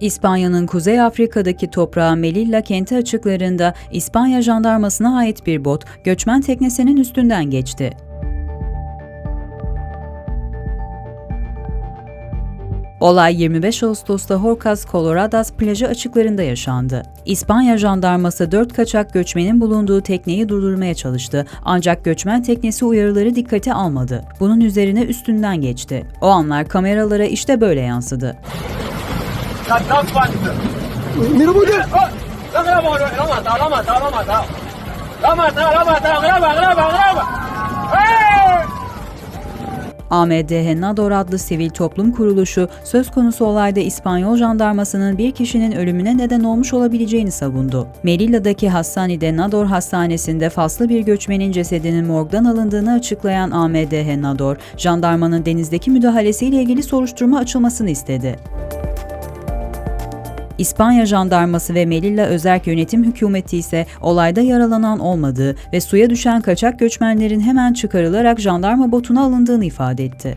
İspanya'nın Kuzey Afrika'daki toprağı Melilla kenti açıklarında İspanya jandarmasına ait bir bot göçmen teknesinin üstünden geçti. Olay 25 Ağustos'ta Horcas Coloradas plajı açıklarında yaşandı. İspanya jandarması 4 kaçak göçmenin bulunduğu tekneyi durdurmaya çalıştı ancak göçmen teknesi uyarıları dikkate almadı. Bunun üzerine üstünden geçti. O anlar kameralara işte böyle yansıdı. ¡Oh! ¡Lo. ¡Eh! AMDH Nador adlı sivil toplum kuruluşu söz konusu olayda İspanyol jandarmasının bir kişinin ölümüne neden olmuş olabileceğini savundu. Melilla'daki hastanede Nador Hastanesi'nde faslı bir göçmenin cesedinin morgdan alındığını açıklayan AMDH Nador, jandarmanın denizdeki müdahalesiyle ilgili soruşturma açılmasını istedi. İspanya jandarması ve Melilla Özerk Yönetim Hükümeti ise olayda yaralanan olmadığı ve suya düşen kaçak göçmenlerin hemen çıkarılarak jandarma botuna alındığını ifade etti.